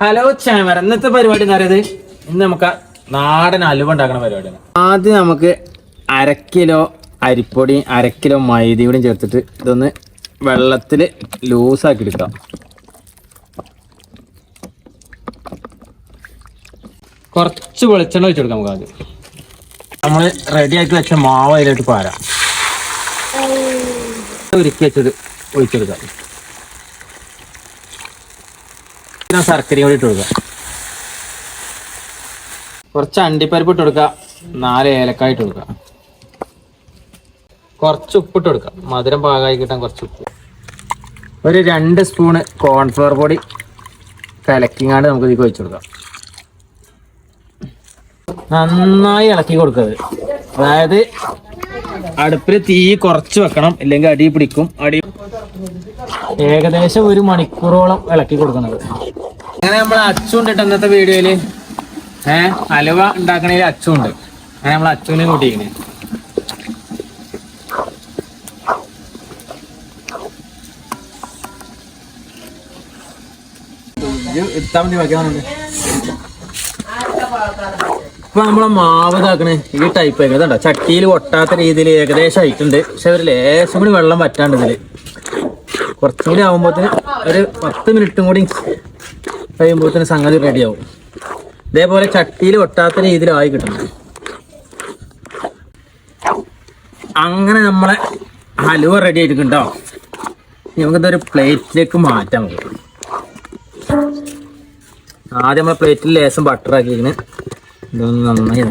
Hello ചേമർ ഇന്നത്തെ പരിപാടി എന്ന് പറയുന്നത് ഇന്ന് നമുക്ക് നാടൻ അലുവ ഉണ്ടാക്കുന്ന പരിപാടിയാണ്. ആദ്യം നമുക്ക് അര കിലോ അരിപ്പൊടി അര കിലോ മൈദയും ചേർത്തിട്ട് ഇതൊന്ന് വെള്ളത്തിൽ ലൂസാക്കി എടുക്കാം കുറച്ച് വെളിച്ചെണ്ണ ഒഴിച്ചു കൊടുക്കാം നമുക്ക് ആദ്യം. നമ്മൾ റെഡി ആക്കി വെച്ച മാവ് അതിലോട്ട് പാരാം. ഒരുക്കി വെച്ചത് ഒഴിച്ചെടുക്കാം. പിന്നെ ശർക്കരയും കൂടി ഇട്ട് കൊടുക്കുക കുറച്ച് അണ്ടിപ്പരിപ്പ് ഇട്ട് കൊടുക്കുക നാല് ഏലക്കായ ഇട്ട് കൊടുക്കുക കുറച്ച് ഉപ്പിട്ട് കൊടുക്കുക മധുരം പാകമായി കിട്ടാൻ കുറച്ച് ഉപ്പ്. ഒരു രണ്ട് സ്പൂണ് കോൺഫ്ലവർ പൊടി കലക്കിങ്ങാണ്ട് നമുക്ക് ഇതിൽ ഒഴിച്ചു കൊടുക്കാം. നന്നായി ഇളക്കി കൊടുക്കരുത്. അതായത് അടുപ്പിൽ തീ കുറച്ച് വെക്കണം. ഇല്ലെങ്കിൽ അടി പിടിക്കും. അടി ഏകദേശം ഒരു മണിക്കൂറോളം ഇളക്കി കൊടുക്കുന്നത്. അങ്ങനെ നമ്മൾ അച്ചുണ്ട് ഇന്നത്തെ വീഡിയോയിൽ ഏഹ് അലുവ ഉണ്ടാക്കണേൽ അച്ചുണ്ട്. അങ്ങനെ നമ്മൾ അച്ചുവിനെ കൂട്ടിയിരിക്കണേ. ഇപ്പൊ നമ്മളെ മാവ് ഇതാക്കണേ. ഈ ടൈപ്പ് ഏകദേശം ചട്ടിയിൽ ഒട്ടാത്ത രീതിയിൽ ഏകദേശം ആയിട്ടുണ്ട്. പക്ഷെ ഒരു ലേശം കൂടി വെള്ളം പറ്റാണ്ട് ഇതിൽ. കുറച്ചും കൂടി ആകുമ്പോത്തിന് ഒരു പത്ത് മിനിറ്റും കൂടി കഴിയുമ്പോത്തിന് സംഗതി റെഡിയാവും. ഇതേപോലെ ചട്ടിയിൽ ഒട്ടാത്ത രീതിയിലായി കിട്ടണം. അങ്ങനെ നമ്മളെ ഹലുവ റെഡി ആയിട്ടുണ്ടോ നമുക്കിതൊരു പ്ലേറ്റിലേക്ക് മാറ്റാം നമുക്ക് ആദ്യം നമ്മളെ പ്ലേറ്റിൽ ലേശം ബട്ടർ ആക്കിയിരിക്കണ്. ഇതൊന്ന് നന്നായി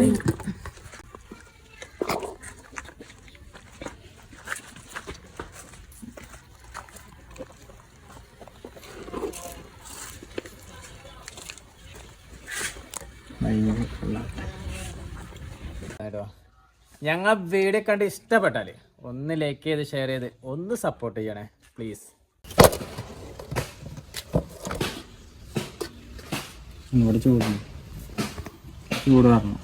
ഞങ്ങൾ വീഡിയോ കണ്ട് ഇഷ്ടപ്പെട്ടാൽ ഒന്ന് ലൈക്ക് ചെയ്ത് ഷെയർ ചെയ്ത് ഒന്ന് സപ്പോർട്ട് ചെയ്യണേ പ്ലീസ് ഇവിടെ ചൂട് ചൂട് കാരണം